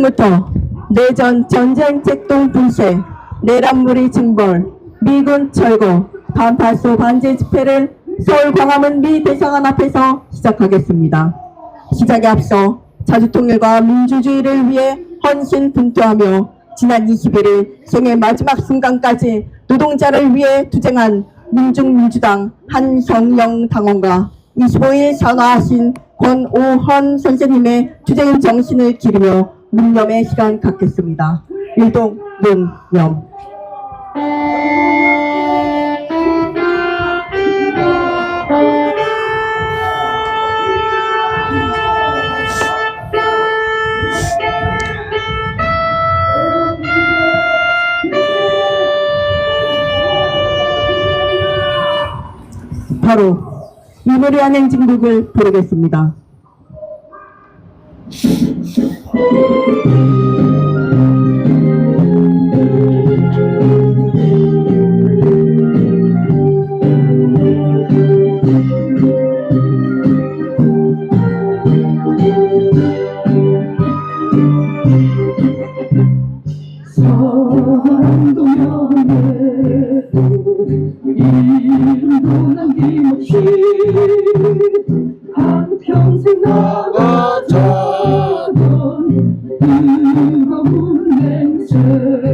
지금부터 내전 전쟁 책동 분쇄, 내란무리 징벌, 미군 철거, 반팔소 반제 집회를 서울 광화문 미 대사관 앞에서 시작하겠습니다. 시작에 앞서 자주통일과 민주주의를 위해 헌신 분투하며 지난 21일 생의 마지막 순간까지 노동자를 위해 투쟁한 민중민주당 한성영 당원과 25일 산화하신 권오헌 선생님의 투쟁 정신을 기리며 묵념의 시간 갖겠습니다. 일동 문념 바로 이무리한 행진곡을 부르겠습니다. Thank you.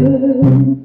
온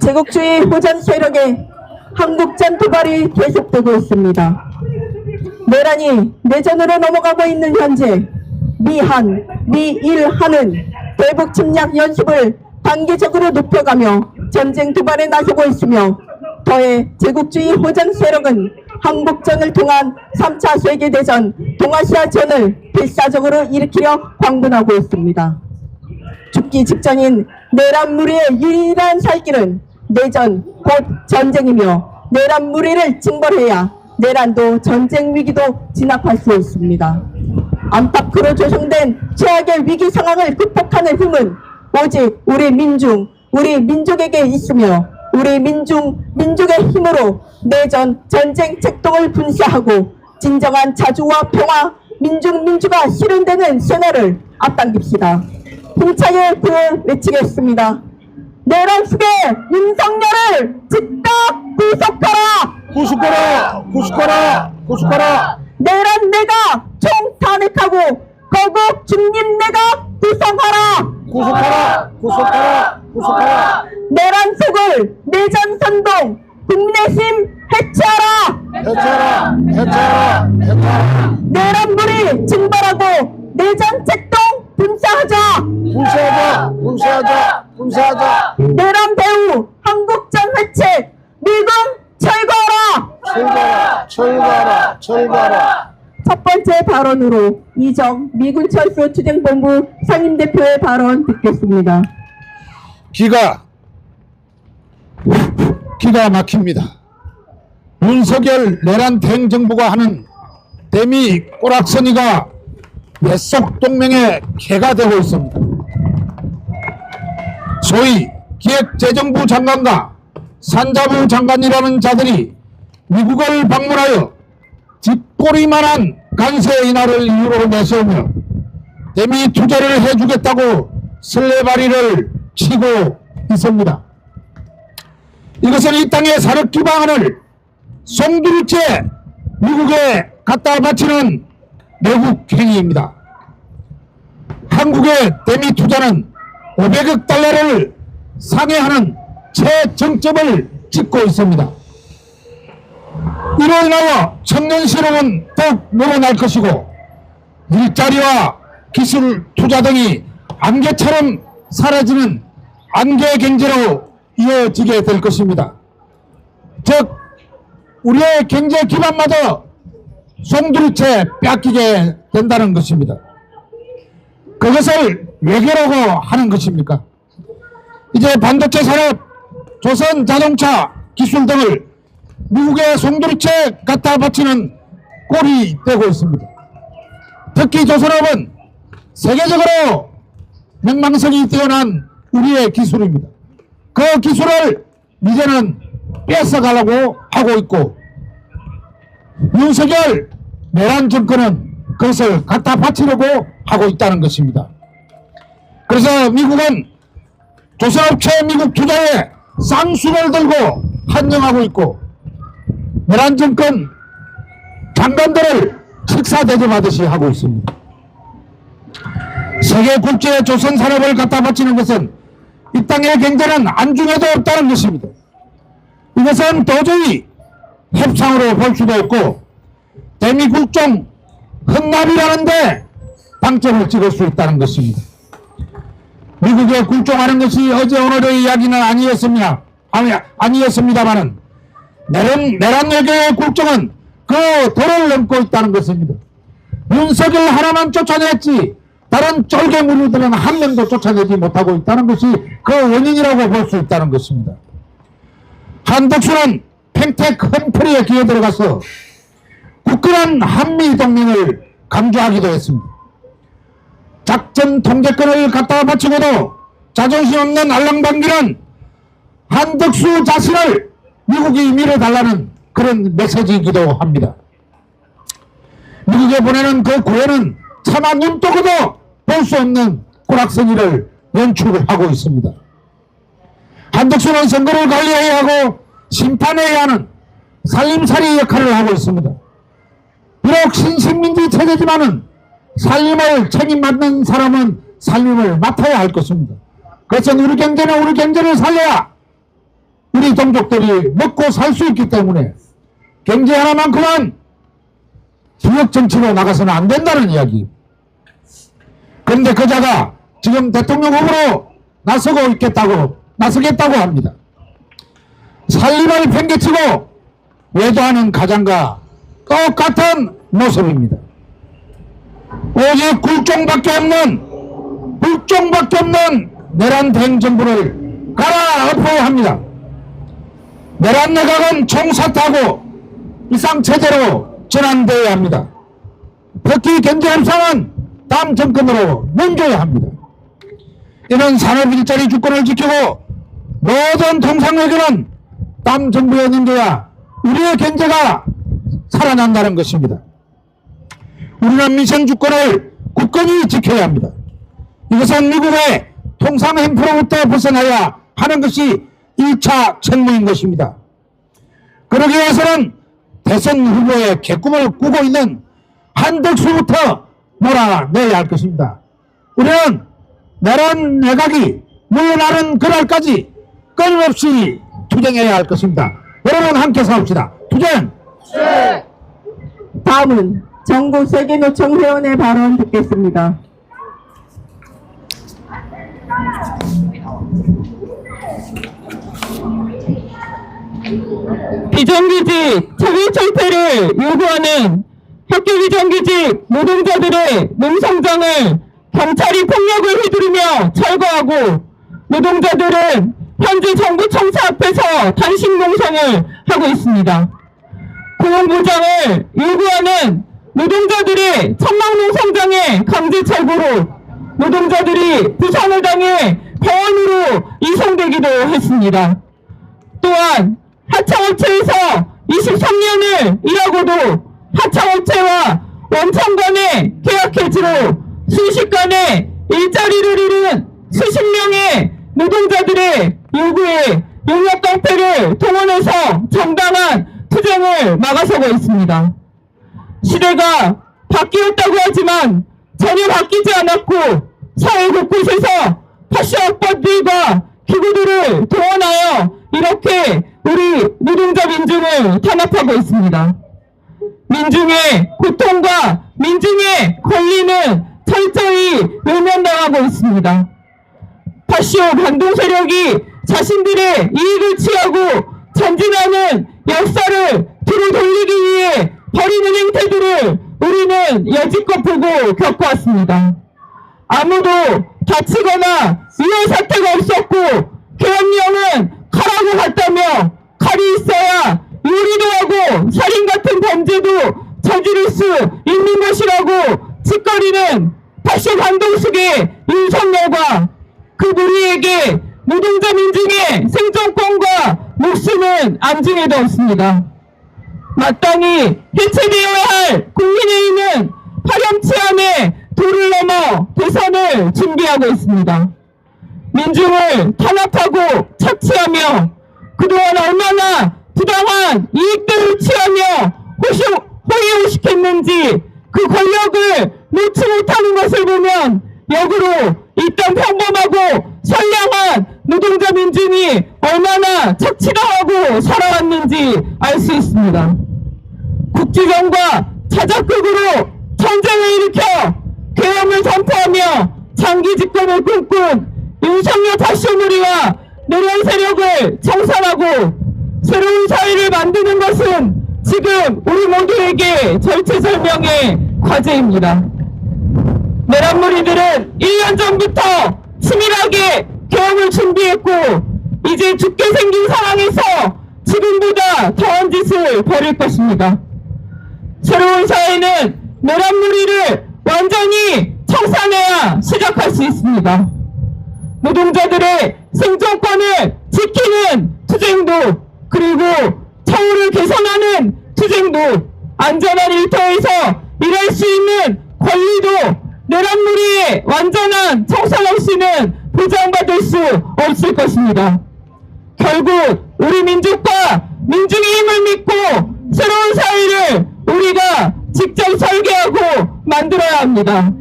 제국주의 호전 세력의 한국전 도발이 계속되고 있습니다. 내란이 내전으로 넘어가고 있는 현재 미한, 미일한은 대북 침략 연습을 단계적으로 높여가며 전쟁 도발에 나서고 있으며 더해 제국주의 호전 세력은 한국전을 통한 3차 세계대전 동아시아전을 필사적으로 일으키려 광분하고 있습니다. 죽기 직전인 내란 무리의 유일한 살길은 내전 곧 전쟁이며 내란 무리를 징벌해야 내란도 전쟁 위기도 진압할 수 있습니다. 안팎으로 조성된 최악의 위기 상황을 극복하는 힘은 오직 우리 민중, 우리 민족에게 있으며 우리 민중, 민족의 힘으로 내전 전쟁 책동을 분쇄하고 진정한 자주와 평화, 민중 민주가 실현되는 새날을 앞당깁시다. 힘차게 구호 외치겠습니다. 내란 속에 윤석열을 즉각 구속하라! 구속하라! 구속하라! 구속하라! 내란 내각 총탄핵하고 거국 중립 내각 구성하라! 구속하라! 구속하라! 구속하라! 내란 속을 내전 선동 국민의힘 해체하라! 해체하라! 해체하라! 해체하라! 내란물이 징벌하고 내전 책동 분쇄하자! 분쇄하자! 분쇄하자! 분쇄하자! 내란 배후 한국전 회책 미군 철거하라! 철거하라! 철거하라! 철거하라! 첫 번째 발언으로 이정 미군 철수 투쟁본부 상임대표의 발언 듣겠습니다. 기가 기가 막힙니다. 윤석열 내란 대행 정부가 하는 대미 꼬락서니가 뱃속 동맹의 개가 되고 있습니다. 소위 기획재정부 장관과 산자부 장관이라는 자들이 미국을 방문하여 뒷꼬리만한 간세 인하를 이유로 내세우며 대미 투자를 해주겠다고 설레발이를 치고 있습니다. 이것은 이 땅의 사력 기반을 송두리째 미국에 갖다 바치는 매국 행위입니다. 한국의 대미 투자는 500억 달러를 상회하는 최정점을 찍고 있습니다. 이로 인하여 청년 실업은 더욱 늘어날 것이고 일자리와 기술 투자 등이 안개처럼 사라지는 안개 경제로 이어지게 될 것입니다. 즉 우리의 경제 기반마저 송두리째 뺏기게 된다는 것입니다. 그것을 외교라고 하는 것입니까? 이제 반도체 산업, 조선 자동차 기술 등을 미국의 송두리째 갖다 바치는 꼴이 되고 있습니다. 특히 조선업은 세계적으로 명망성이 뛰어난 우리의 기술입니다. 그 기술을 이제는 뺏어가려고 하고 있고 윤석열 내란 정권은 그것을 갖다 바치려고 하고 있다는 것입니다. 그래서 미국은 조선업체 미국 투자에 쌍수를 들고 환영하고 있고 내란 정권 장관들을 식사 대접하듯이 하고 있습니다. 세계 국제 조선 산업을 갖다 바치는 것은 이 땅의 경제는 안중에도 없다는 것입니다. 이것은 도저히 협상으로 볼 수도 없고 대미 국정 헌납이라는데 방점을 찍을 수 있다는 것입니다. 미국에 굴종하는 것이 어제 오늘의 이야기는 아니었습니다. 아니, 아니었습니다만은 내란, 내란 외교의 굴종은 그 도를 넘고 있다는 것입니다. 윤석열 하나만 쫓아냈지 다른 쫄개무리들은 한 명도 쫓아내지 못하고 있다는 것이 그 원인이라고 볼 수 있다는 것입니다. 한덕수는 팽택 험프리에 기어 들어가서 굳건한 한미 동맹을 강조하기도 했습니다. 작전 통제권을 갖다 바치고도 자존심 없는 알랑방기는 한덕수 자신을 미국이 밀어달라는 그런 메시지이기도 합니다. 미국에 보내는 그 구애는 차마 눈뜨고도 볼 수 없는 꼬락서기를 연출하고 있습니다. 한덕수는 선거를 관리해야 하고 심판해야 하는 살림살이 역할을 하고 있습니다. 비록 신식민지 체제지만은 살림을 책임받는 사람은 살림을 맡아야 할 것입니다. 그것은 우리 경제는 우리 경제를 살려야 우리 동족들이 먹고 살 수 있기 때문에 경제 하나만큼은 지역 정치로 나가서는 안 된다는 이야기. 그런데 그자가 지금 대통령 후보로 나서고 있겠다고 나서겠다고 합니다. 살림을 팽개치고 외도하는 가장과 똑같은 모습입니다. 오직 굴종밖에 없는 굴종밖에 없는 내란 대행 정부를 갈아엎어야 합니다. 내란 내각은 총사퇴하고 이상체제로 전환되어야 합니다. 특히 경제 협상은 다음 정권으로 넘겨야 합니다. 이런 산업 일자리 주권을 지키고 모든 통상외교는 다음 정부에 넘겨야 우리의 경제가 살아난다는 것입니다. 우리는 미션 주권을 굳건히 지켜야 합니다. 이것은 미국의 통상 햄프로부터 벗어나야 하는 것이 1차 책무인 것입니다. 그러기 위해서는 대선 후보의 개꿈을 꾸고 있는 한덕수부터 몰아내야 할 것입니다. 우리는 내란 내각이 물러나는 그날까지 끊임없이 투쟁해야 할 것입니다. 여러분 함께 싸웁시다. 투쟁! 다음은 정부 세계노총 회원의 발언 듣겠습니다. 비정규직 처분 철폐를 요구하는 학교 비정규직 노동자들의 농성장을 경찰이 폭력을 휘두르며 철거하고 노동자들은 현재 정부 청사 앞에서 단식 농성을 하고 있습니다. 고용보장을 요구하는 노동자들의 천막농성장의 강제 철거로 노동자들이 부상을 당해 병원으로 이송되기도 했습니다. 또한 하청업체에서 23년을 일하고도 하청업체와 원청 간의 계약 해지로 순식간에 일자리를 잃은 수십 명의 노동자들의 요구에 용역 깡패를 동원해서 정당한 투쟁을 막아서고 있습니다. 시대가 바뀌었다고 하지만 전혀 바뀌지 않았고 사회 곳곳에서 파쇼 학번들과 기구들을 동원하여 이렇게 우리 노동자 민중을 탄압하고 있습니다. 민중의 고통과 민중의 권리는 철저히 외면당하고 있습니다. 파시오 반동 세력이 자신들의 이익을 취하고 전진하는 역사를 뒤로 돌리기 위해 벌이는 행태들을 우리는 여지껏 보고 겪어왔습니다. 아무도 다치거나 위험 사태가 없었고 계엄령은 가라고 갔다며 칼이 있어야 요리도 하고 살인 같은 범죄도 저지를 수 있는 것이라고 짓거리는 파쇼 반동숙의 윤석열과 그 무리에게 노동자 민중의 생존권과 목숨은 안중에도 없습니다. 마땅히 해체되어야 할 국민의힘은 파렴치 않에 도를 넘어 대선을 준비하고 있습니다. 민중을 탄압하고 착취하며 그동안 얼마나 부당한 이익들을 취하며 호시, 호의호식했는지 그 권력을 놓지 못하는 것을 보면 역으로 이땅 평범하고 선량한 노동자 민중이 얼마나 착취당하고 살아왔는지 알 수 있습니다. 국지전과 자작극으로 전쟁을 일으켜 계엄을 선포하며 장기 집권을 꿈꾼 윤석열 다시오누리와 노련 세력을 청산하고 새로운 사회를 만드는 것은 지금 우리 모두에게 절체절명의 과제입니다. 내란무리들은 1년 전부터 치밀하게 계엄을 준비했고 이제 죽게 생긴 상황에서 지금보다 더한 짓을 벌일 것입니다. 새로운 사회는 내란무리를 완전히 청산해야 시작할 수 있습니다. 노동자들의 생존권을 지키는 투쟁도 그리고 처우를 개선하는 투쟁도 안전한 일터에서 일할 수 있는 권리도 내란무리의 완전한 청산 없이는 보장받을 수 없을 것입니다. 결국 우리 민족과 민중의 힘을 믿고 새로운 사회를 우리가 직접 설계하고 만들어야 합니다.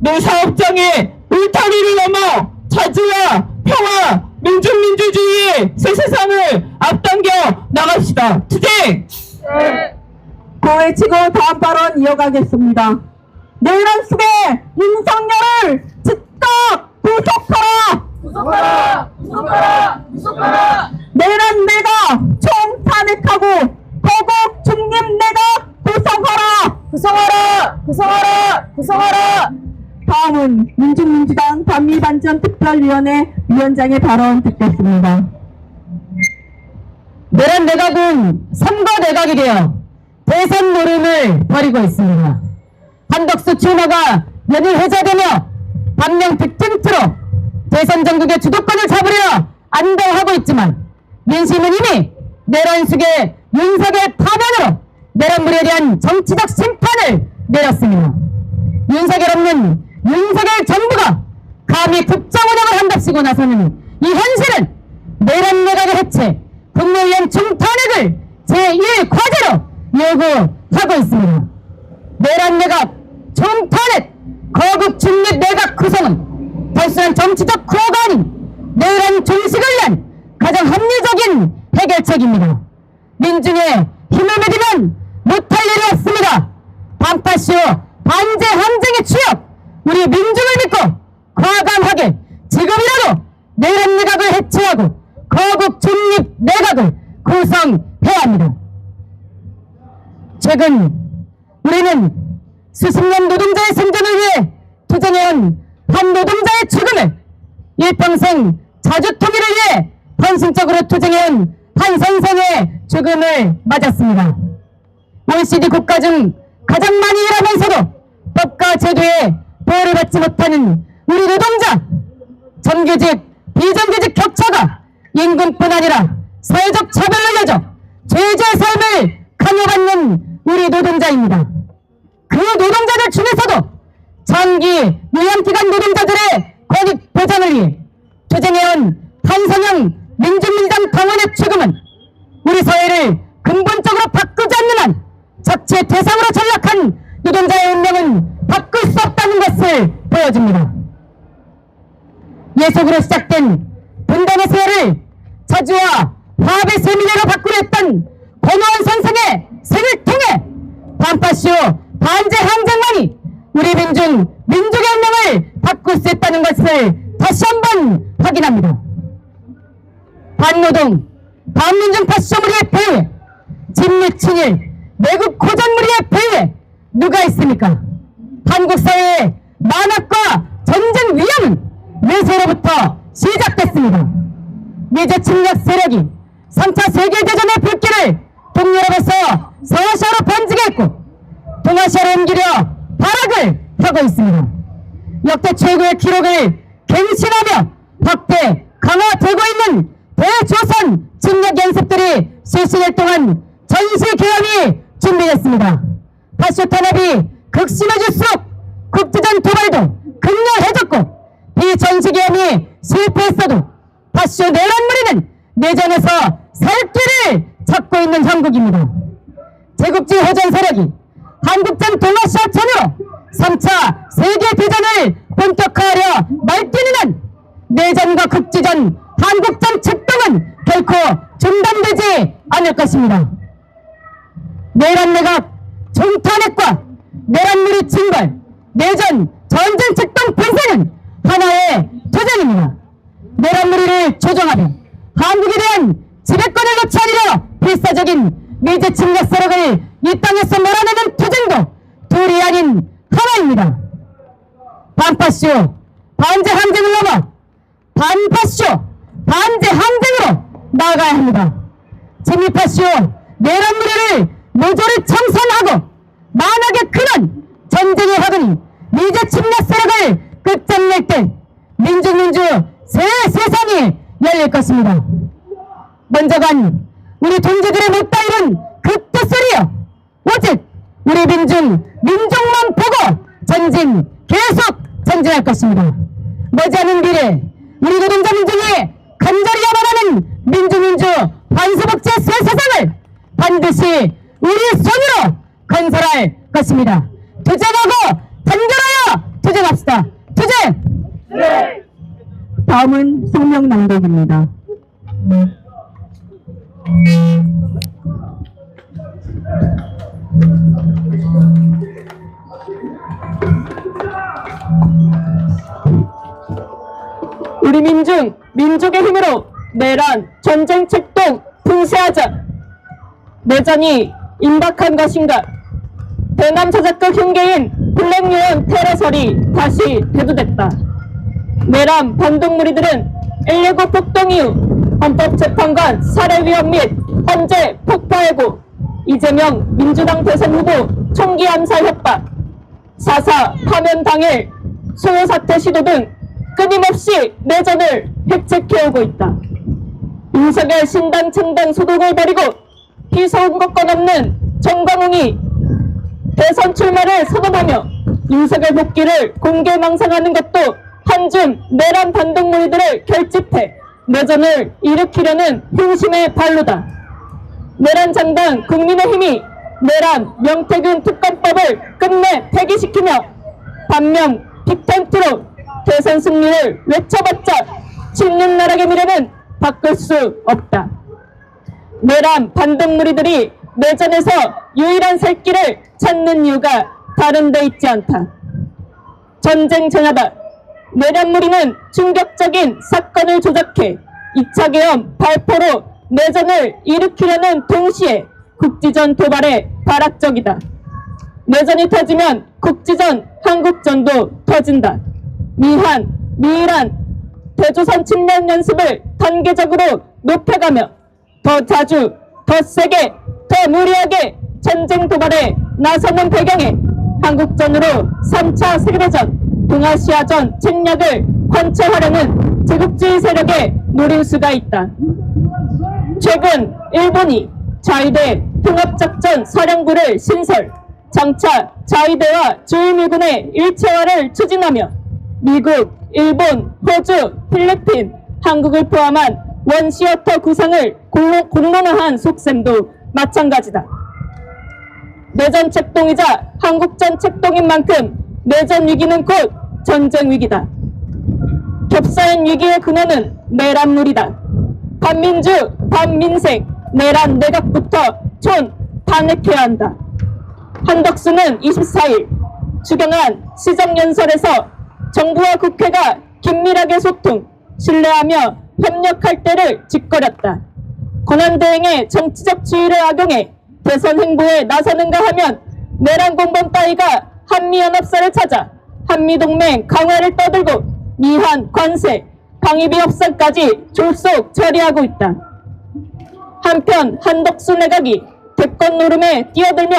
내 사업장에 울타리를 넘어 자주와 평화, 민중민주주의의 새 세상을 앞당겨 나갑시다. 투쟁! 고외치고 다음 발언 이어가겠습니다. 내란 속에 윤석열을 즉각 구속하라! 구속하라! 구속하라! 구속하라! 내란 내가 총 탄핵하고 거국 중립 내가 구성하라! 구성하라! 구성하라! 구성하라! 다음은 민중민주당 반미반전 특별위원회 위원장의 발언 듣겠습니다. 내란 내각은 선거 내각이 되어 대선 노름을 벌이고 있습니다. 한덕수 출마가 연일 회자되며 반면 빅텐트로 대선 전국의 주도권을 잡으려 안달하고 있지만 민심은 이미 내란 속의 윤석의 파면으로 내란물에 대한 정치적 심판을 내렸습니다. 윤석열 없는 윤석열 정부가 감히 국정 운영을 한답시고 나서는 이 현실은 내란 내각의 해체, 국무위원 총탄핵을 제1과제로 요구하고 있습니다. 내란 내각 총탄핵 거국 중립 내각 구성은 단순한 정치적 구호가 아닌 내란 종식을 위한 가장 합리적인 해결책입니다. 민중의 힘을 믿으면 못할 일이 없습니다. 반파쇼 반제 함정의 취업 우리 민중을 믿고 과감하게 지금이라도 내란 내각을 해체하고 거국 중립 내각을 구성해야 합니다. 최근 우리는 수십 년 노동자의 생존을 위해 투쟁해온 한 노동자의 죽음을 일평생 자주 통일을 위해 헌신적으로 투쟁해온 한 선생의 죽음을 맞았습니다. OECD 국가 중 가장 많이 일하면서도 법과 제도에 보호를 받지 못하는 우리 노동자 정규직, 비정규직 격차가 임금뿐 아니라 사회적 차별로 이어져 죄지의 삶을 강요받는 우리 노동자입니다. 그 노동자들 중에서도 장기 요양기간 노동자들의 권익 보장을 위해 투쟁해온 한성형 민중민주당 당원의 죽음은 우리 사회를 근본적으로 바꾸지 않는 한 적체 대상으로 전락한 노동자의 운명은 바꿀 수 없다는 것을 보여줍니다. 예속으로 시작된 분단의 세월을 자주와 화합의 세미나로 바꾸려 했던 권오원 선생의 생을 통해 반파쇼 반제 항쟁만이 우리 민중 민족의 운명을 바꿀 수 있다는 것을 다시 한번 확인합니다. 반노동, 반민중 파쇼무리의 배후에 진미친일, 내국 고전무리의 배후에 누가 있습니까? 한국 사회의 만악과 전쟁 위험은 외세로부터 시작됐습니다. 미제 침략 세력이 3차 세계대전의 불길을 동유럽에서 서아시아로 번지게 했고 동아시아로 옮기려 발악을 하고 있습니다. 역대 최고의 기록을 갱신하며 확대, 강화되고 있는 대조선 침략 연습들이 실시될 동안 전시 개혁이 준비됐습니다. 파쇼 탄압이 극심해질수록 국제전 도발도 극렬해졌고 비전시 개혁이 실패했어도 파쇼 내란무리는 내전에서 살 길을 찾고 있는 형국입니다. 제국주의 호전 세력이 한국전 동아시아 전으로 3차 세계대전을 본격화하려 날뛰는 한 내전과 국지전, 한국전 책동은 결코 중단되지 않을 것입니다. 내란 내각, 종탄핵과 내란무리 징벌, 내전, 전쟁 책동 분쇄는 하나의 도전입니다. 내란무리를 조정하며 한국에 대한 지배권을 놓치하려 필사적인 미제 침략 세력을 이 땅에서 몰아내는 투쟁도 둘이 아닌 하나입니다. 반파쇼, 반제 항쟁을 넘어 반파쇼, 반제 항쟁으로 나아가야 합니다. 재미파쇼, 내란 무리를 모조리 청산하고 만하게 크는 전쟁의 화근이 미제 침략 세력을 끝장낼 때 민중민주 새 세상이 열릴 것입니다. 먼저간 우리 동지들의 못다 이룬 그 뜻을이요. 오직 우리 민중, 민족만 보고 전진, 계속 전진할 것입니다. 머지않은 미래, 우리 노동자 민중이 간절히 야만하는 민주민주 반수복제 새 세상을 반드시 우리 손으로 건설할 것입니다. 투쟁하고 단결하여 투쟁합시다. 투쟁! 다음은 성명 낭독입니다. 우리 민중, 민족의 힘으로 내란, 전쟁 책동, 분쇄하자. 내전이 임박한 것인가? 대남 자작극 흉계인 블랙유언 테러설이 다시 대두됐다. 내란 반동무리들은 119 폭동 이후 헌법재판관 살해 위협 및 헌재 폭파해고 이재명 민주당 대선 후보 총기 암살 협박 4.4 파면 당일 소요 사태 시도 등 끊임없이 내전을 획책해오고 있다. 윤석열 신당 창당 소독을 벌이고 피선거권 없는 정광웅이 대선 출마를 선언하며 윤석열 복귀를 공개 망상하는 것도 한줌 내란 반동 무리들을 결집해 내전을 일으키려는 흥심의 발로다. 내란 장당 국민의힘이 내란 명태균 특검법을 끝내 폐기시키며 반면 빅텐트로 대선 승리를 외쳐봤자 7년 나락의 미래는 바꿀 수 없다. 내란 반동무리들이 내전에서 유일한 살 길을 찾는 이유가 다른 데 있지 않다. 전쟁 전야다. 내란무리는 충격적인 사건을 조작해 2차 계엄 발포로 내전을 일으키려는 동시에 국지전 도발에 발악적이다. 내전이 터지면 국지전, 한국전도 터진다. 미한, 미일한 대조선 침략 연습을 단계적으로 높여가며 더 자주, 더 세게, 더 무리하게 전쟁 도발에 나서는 배경에 한국전으로 3차 세계대전, 동아시아전 침략을 관철하려는 제국주의 세력의 노림수가 있다. 최근 일본이 자위대 통합작전 사령부를 신설, 장차 자위대와 주일미군의 일체화를 추진하며 미국, 일본, 호주, 필리핀, 한국을 포함한 원시어터 구상을 공론- 공론화한 속셈도 마찬가지다. 내전 책동이자 한국전 책동인 만큼 내전 위기는 곧 전쟁 위기다. 겹사인 위기의 근원은 내란물이다. 반민주, 반민생, 내란 내각부터 촌 탄핵해야 한다. 한덕수는 24일 주경한 시정연설에서 정부와 국회가 긴밀하게 소통, 신뢰하며 협력할 때를 짓거렸다. 권한대행의 정치적 지위를 악용해 대선 행보에 나서는가 하면 내란 공범 따위가 한미연합사를 찾아 한미동맹 강화를 떠들고 미한 관세, 방위비 협상까지 졸속 처리하고 있다. 한편 한덕수 내각이 대권 노름에 뛰어들며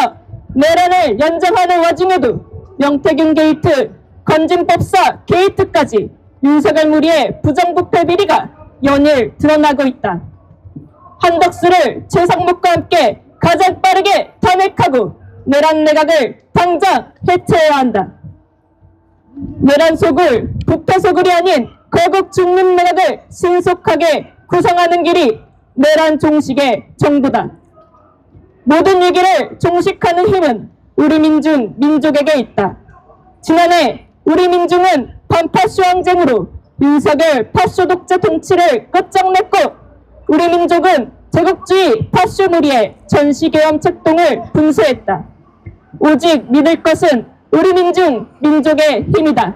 내란을 연장하는 와중에도 명태균 게이트, 건진법사 게이트까지 윤석열 무리의 부정부패 비리가 연일 드러나고 있다. 한덕수를 최상목과 함께 가장 빠르게 탄핵하고 내란 내각을 당장 해체해야 한다. 내란 속을 부패 속을이 아닌 거국 중립 내각을 신속하게 구성하는 길이 내란 종식의 정부다. 모든 위기를 종식하는 힘은 우리 민중 민족에게 있다. 지난해 우리 민중은 반파쇼 항쟁으로 윤석열 파쇼 독재 통치를 끝장냈고 우리 민족은 제국주의 파쇼 무리의 전시계엄 책동을 분쇄했다. 오직 믿을 것은 우리 민중 민족의 힘이다.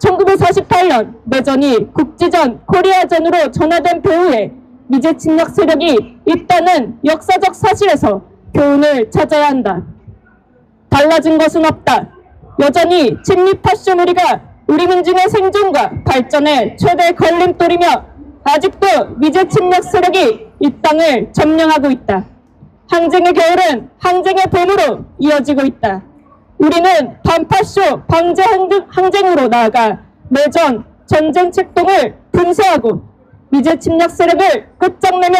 1948년 내전이 국지전 코리아전으로 전화된 배후에 미제 침략 세력이 있다는 역사적 사실에서 교훈을 찾아야 한다. 달라진 것은 없다. 여전히 침입 파쇼 무리가 우리 민중의 생존과 발전의 최대 걸림돌이며 아직도 미제 침략 세력이 이 땅을 점령하고 있다. 항쟁의 겨울은 항쟁의 봄으로 이어지고 있다. 우리는 반파쇼 방제 항쟁- 항쟁으로 나아가 내전, 전쟁 책동을 분쇄하고 미제 침략 세력을 끝장내며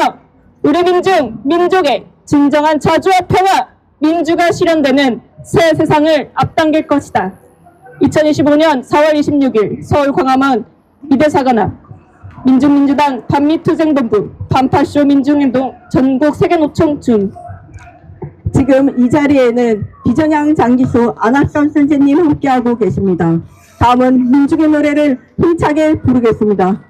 우리 민중, 민족의 진정한 자주와 평화, 민주가 실현되는 새 세상을 앞당길 것이다. 2025년 4월 26일 서울 광화문 미대사관 앞 민중민주당 반미투쟁본부 반파쇼 민중행동 전국 세계노총 준 지금 이 자리에는 비전향 장기수 안학선 선생님 함께하고 계십니다. 다음은 민중의 노래를 힘차게 부르겠습니다.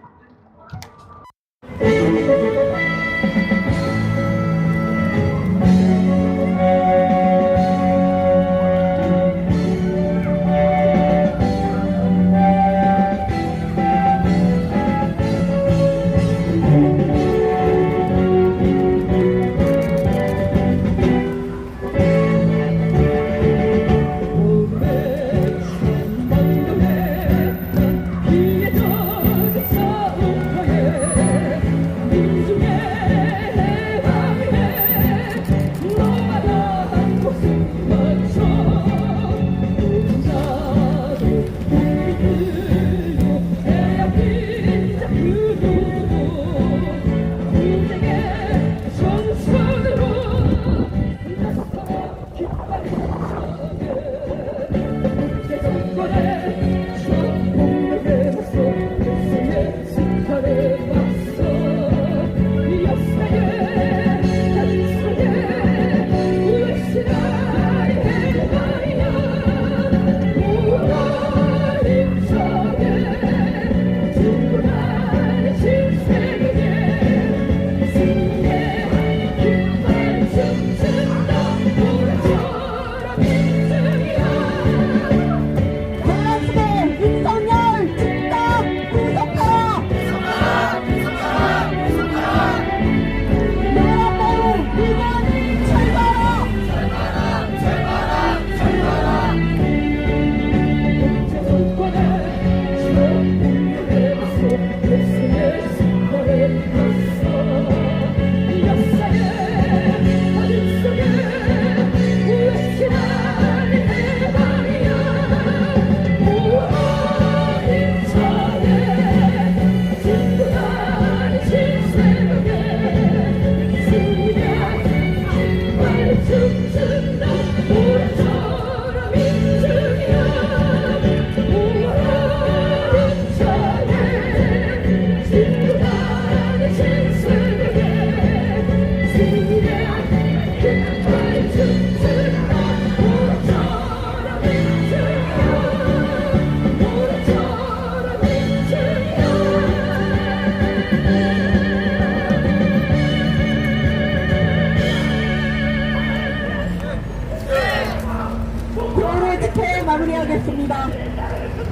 있습니다.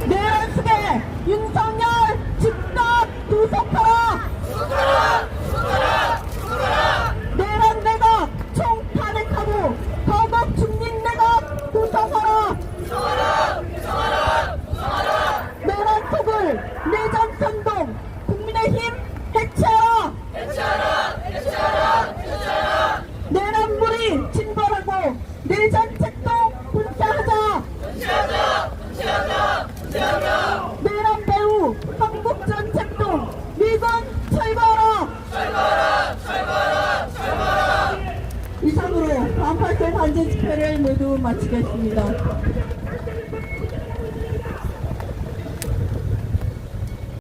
내 연습에 윤석